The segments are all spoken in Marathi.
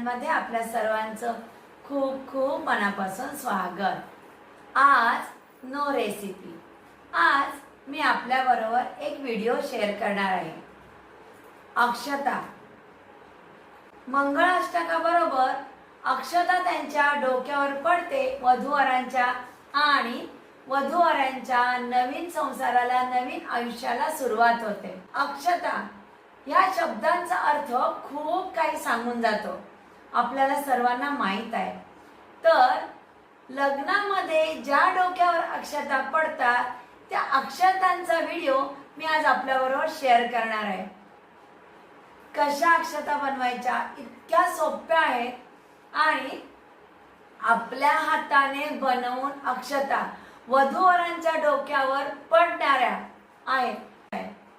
चॅनलमध्ये आपल्या सर्वांचं खूप खूप मनापासून स्वागत. आज नो रेसिपी आज मी आपल्याबरोबर एक व्हिडिओ शेअर करणार आहे. अक्षता. मंगळाष्टकाबरोबर अक्षता त्यांच्या डोक्यावर पडते वधूवरांच्या आणि वधूवरांच्या नवीन संसाराला नवीन आयुष्याला सुरुवात होते. अक्षता या शब्दांचा अर्थ खूप काही सांगून जातो. आपल्याला सर्वांना माहीत आहे. तर लग्नामध्ये ज्या डोक्यावर अक्षता पडतात त्या अक्षतांचा व्हिडिओ मी आज आपल्याबरोबर शेअर करणार आहे. कशा अक्षता बनवायच्या इतक्या सोप्या आहेत आणि आपल्या हाताने बनवून अक्षता वधूवरांच्या डोक्यावर पडणाऱ्या आहेत.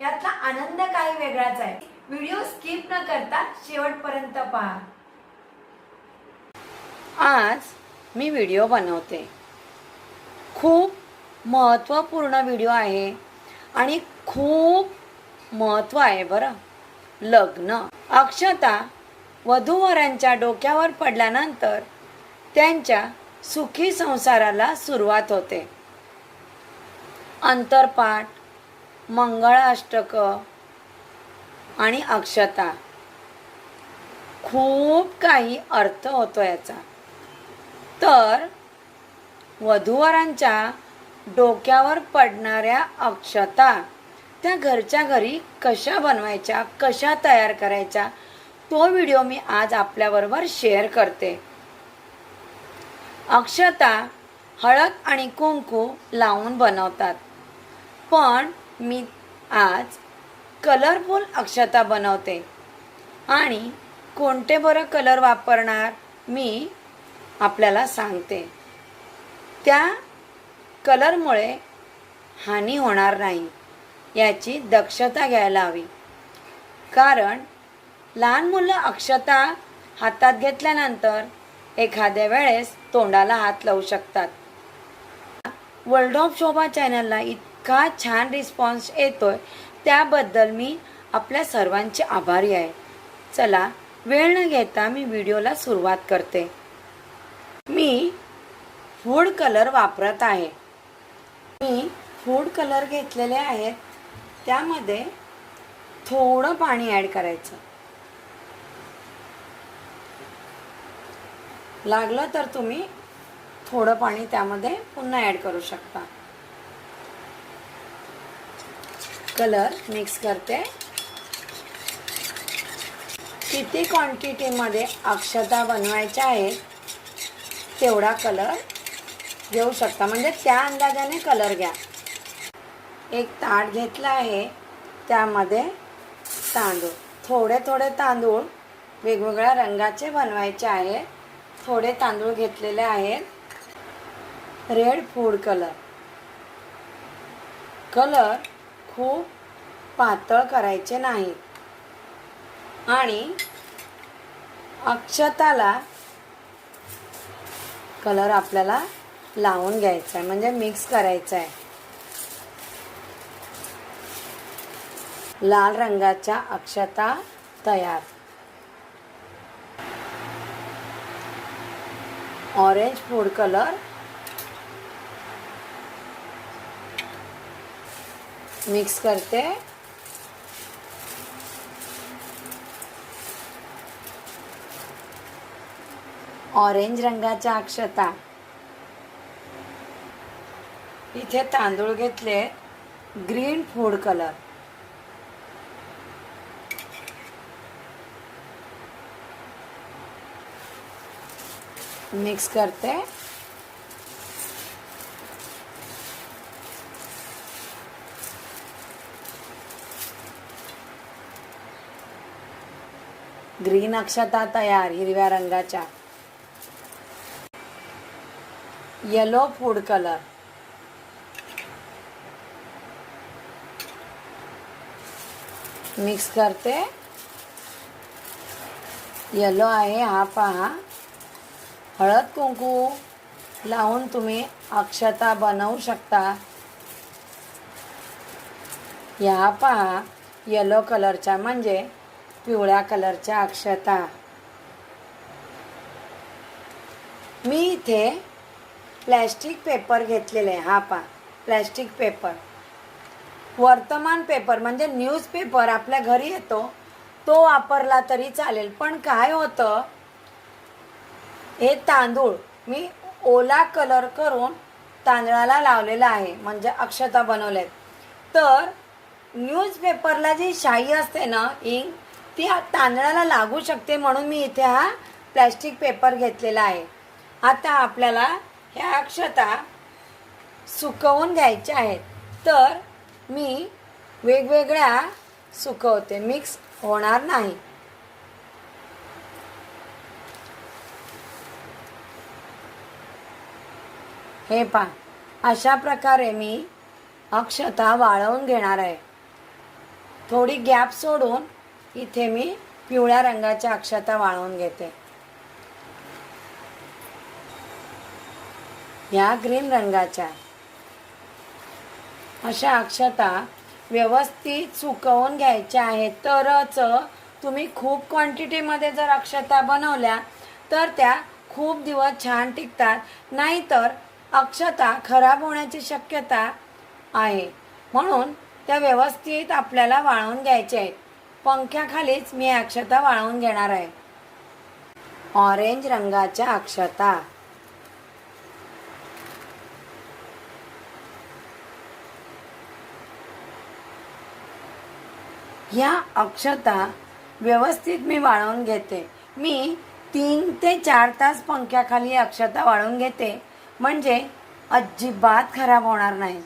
यातला आनंद काही वेगळाच आहे. व्हिडिओ स्किप न करता शेवटपर्यंत पहा. आज मी व्हिडिओ बनवते. खूप महत्त्वपूर्ण व्हिडिओ आहे आणि खूप महत्त्व आहे बरं. लग्न. अक्षता वधूवरांच्या डोक्यावर पडल्यानंतर त्यांच्या सुखी संसाराला सुरुवात होते. अंतरपाठ मंगळाष्टक आणि अक्षता. खूप काही अर्थ होतो याचा. तर वधूवरांच्या डोक्यावर पडणाऱ्या अक्षता त्या घरच्या घरी कशा बनवायच्या कशा तयार करायच्या तो व्हिडिओ मी आज आपल्याबरोबर शेअर करते. अक्षता हळद आणि कुंकू लावून बनवतात. पण मी आज कलरफुल अक्षता बनवते. आणि कोणते बरं कलर वापरणार मी आपल्याला सांगते. त्या कलरमुळे हानी होणार नाही याची दक्षता घ्यायला हवी. कारण लहान मुलं अक्षता हातात घेतल्यानंतर एखाद्या वेळेस तोंडाला हात लावू शकतात. वर्ल्ड ऑफ शोभा चॅनलला इतका छान रिस्पॉन्स येतोय त्याबद्दल मी आपल्या सर्वांचे आभारी आहे. चला वेळ न घेता मी व्हिडिओला सुरुवात करते. फूड कलर वापरत आहे. मी फूड कलर घेतलेले आहेत. त्यामध्ये थोडं पाणी ॲड करायचं. लागलं तर तुम्ही थोडं पाणी त्यामध्ये पुन्हा ॲड करू शकता. कलर मिक्स करते. किती क्वांटिटीमध्ये अक्षता बनवायच्या आहेत तेवढा कलर घेऊ शकता. म्हणजे त्या अंदाजाने कलर घ्या. एक ताट घेतला आहे. त्यामध्ये तांदूळ. थोडे थोडे तांदूळ वेगवेगळ्या रंगाचे बनवायचे आहे. थोडे तांदूळ घेतलेले आहेत. रेड फूड कलर कलर खूप पातळ करायचे नाही. आणि अक्षताला कलर आपल्याला लावून घ्यायचं आहे म्हणजे मिक्स करायचं आहे लाल रंगाच्या अक्षता तयार. ऑरेंज फूड कलर मिक्स करते. ऑरेंज रंगाच्या अक्षता. इथे तांदूळ घेतले ग्रीन फूड कलर मिक्स करते. ग्रीन अक्षता तयार हिरव्या रंगाच्या. येलो फूड कलर मिक्स करते. येलो आहे हा पहा. हळद कुंकू लावून तुम्ही अक्षता बनवू शकता. या पहा येलो कलरच्या म्हणजे पिवळ्या कलरच्या अक्षता. मी इथे प्लॅस्टिक पेपर घेतलेले आहे. हा पहा प्लॅस्टिक पेपर. वर्तमान पेपर म्हणजे न्यूजपेपर आपल्या घरी येतो तो वापरला तरी चालेल. पण काय होतं हे तांदूळ मी ओला कलर करून तांदळाला लावलेला आहे म्हणजे अक्षता बनवल्यात तर न्यूजपेपरला जी शाई असते ना इंक ती तांदळाला लागू शकते म्हणून मी इथे हा प्लॅस्टिक पेपर घेतलेला आहे. आता आपल्याला ह्या अक्षता सुकवून घ्यायच्या आहेत. तर मी वेगवेगळ्या सुकवते. मिक्स होणार नाही. हे पा अशा प्रकारे मी अक्षता वाळवून घेणार आहे. थोडी गॅप सोडून इथे मी पिवळ्या रंगाच्या अक्षता वाळवून घेते. या ग्रीन रंगाच्या. अशा अक्षता व्यवस्थित सुकवून घ्यायच्या आहेत. तरच तुम्ही खूप क्वांटिटीमध्ये जर अक्षता बनवल्या तर त्या खूप दिवस छान टिकतात. नाहीतर अक्षता खराब होण्याची शक्यता आहे. म्हणून त्या व्यवस्थित आपल्याला वाळवून घ्यायच्या आहेत. पंख्याखालीच मी अक्षता वाळवून घेणार आहे. ऑरेंज रंगाच्या अक्षता. ह्या अक्षता व्यवस्थित मी वाळवून घेते. मी तीन ते चार तास पंख्याखाली अक्षता वाळवून घेते. म्हणजे अजिबात खराब होणार नाही.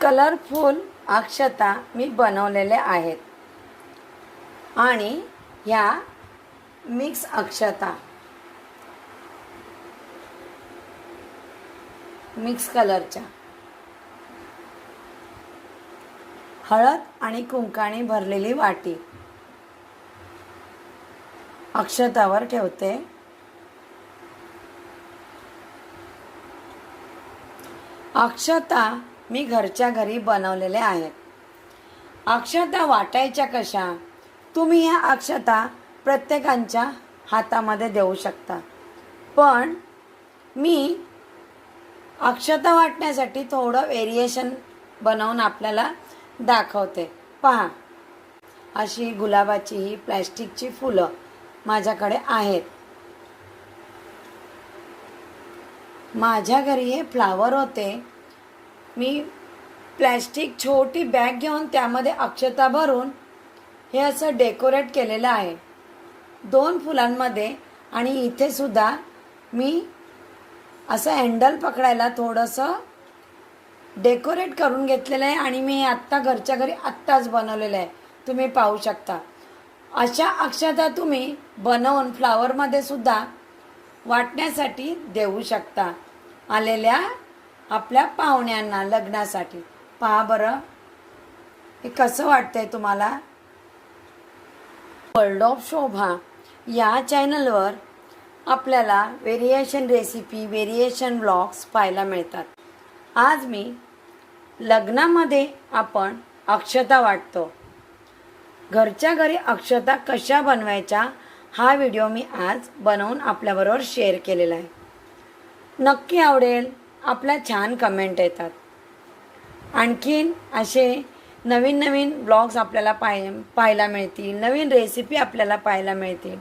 कलरफुल अक्षता मी बनवलेल्या आहेत. आणि ह्या मिक्स अक्षता. मिक्स कलरच्या. हळद आणि कुंकाने भरलेली वाटी. अक्षतावर ठेवते. अक्षता मी घरच्या घरी बनवलेल्या आहेत. अक्षता वाटायच्या कशा? तुम्ही ह्या अक्षता प्रत्येकांच्या हातामध्ये देऊ शकता. पण मी अक्षता वाटण्यासाठी थोडं वेरिएशन बनवून आपल्याला दाखवते. पहा. अशी गुलाबाची ही प्लॅस्टिकची फुलं माझ्याकडे आहेत. माझ्या घरी हे फ्लावर होते. मी प्लॅस्टिक छोटी बॅग घेऊन त्यामध्ये अक्षता भरून हे असं डेकोरेट केलेलं आहे. दोन फुलांमध्ये आणि इथे सुद्धा मी असं हँडल पकडायला थोडंसं डेकोरेट करून घेतलेलं आहे आणि मी आत्ता घरच्या घरी आत्ताच बनवलेलं आहे. तुम्ही पाहू शकता. अशा अक्षता तुम्ही बनवून फ्लावरमध्ये सुद्धा वाटण्यासाठी देऊ शकता. आलेल्या आपल्या पाहुण्यांना लग्नासाठी. पहा बरं. हे कसं वाटतंय तुम्हाला? वर्ल्ड ऑफ शोभा या चॅनलवर आपल्याला व्हेरिएशन रेसिपी व्हेरिएशन ब्लॉग्स पाहायला मिळतात. आज मी लग्नामध्ये आपण अक्षता वाटतो. घरच्या घरी अक्षता कशा बनवायच्या हा व्हिडिओ मी आज बनवून आपल्याबरोबर शेअर केलेला आहे. नक्की आवडेल आपल्या छान कमेंट येतात. आणखीन असे नवीन नवीन ब्लॉग्स आपल्याला पाय पाहायला मिळतील नवीन रेसिपी आपल्याला पाहायला मिळतील.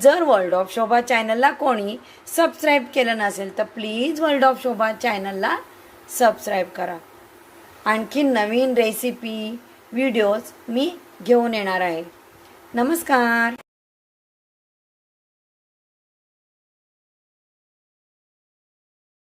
जर वर्ल्ड ऑफ शोभा चॅनलला कोणी सबस्क्राईब केलं नसेल तर प्लीज वर्ल्ड ऑफ शोभा चॅनलला सबस्क्राईब करा. आणखी नवीन रेसिपी व्हिडिओज मी घेऊन येणार आहे. नमस्कार.